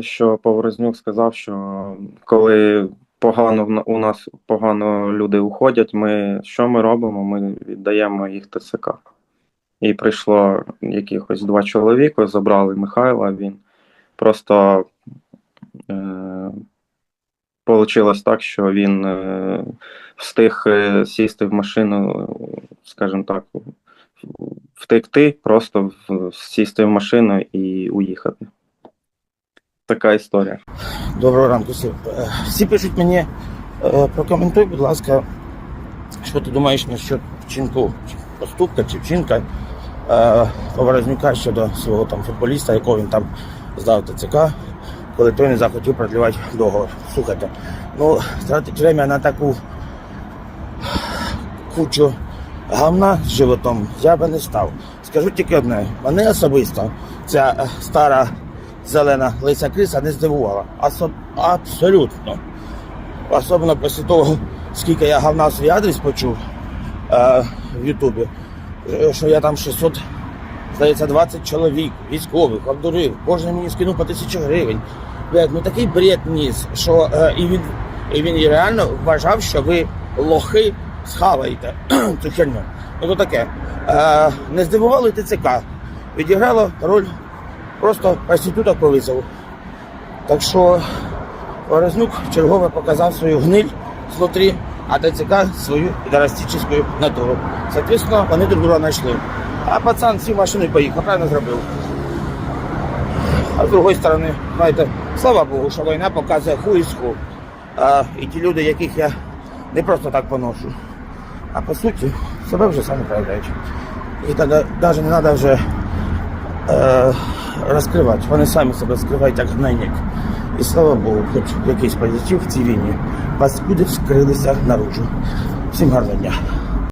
що Поворознюк сказав, що коли погано у нас погано люди уходять, ми що ми робимо? Ми віддаємо їх ТСК. І прийшло якихось два чоловіка, забрали Михайла. Він просто е, Получилось так, що він е, встиг е, сісти в машину, скажімо так, втекти, просто сісти в машину і уїхати. Така історія. Доброго ранку, всім. Е, Всі пишуть мені, е, прокоментуй, будь ласка, що ти думаєш насчет вчинку, поступка чи вчинка е, Поворознюка щодо свого там футболіста, якого він там здав ТЦК, коли той не захотів продлівати договор. Слухайте, ну, тратить время на таку кучу гамна з животом я би не став. Скажу тільки одне, мене особисто ця стара зелена лися криса не здивувала. Асо- абсолютно. Особливо після того, скільки я гавна свій адрес почув е, в Ютубі, що я там 600, здається, 20 чоловік, військових, обдурив, кожен мені скинув по тисячі гривень. Ну такий бред ніс, що е, і він, і він реально вважав, що ви лохи схаваєте цю херню. Ну то таке. Е, не здивували ТЦК. Відіграло роль просто проституток по визову. Так що Ворознюк чергове показав свою гниль знутрі, а ТЦК свою підарастичну натуру. Соответственно, вони друг друга знайшли. А пацан всі машини поїхав, правильно зробив. А з другої сторони, знаєте, слава Богу, що війна показує ху із ху. А, і ті люди, яких я не просто так поношу, а по суті себе вже самі проявляють. І тоді навіть не треба вже е, розкривати. Вони самі себе скривають як гнойник. І слава Богу, хоч якийсь позитив в цій війні. Паскуди вскрилися наружу. Всім гарного дня.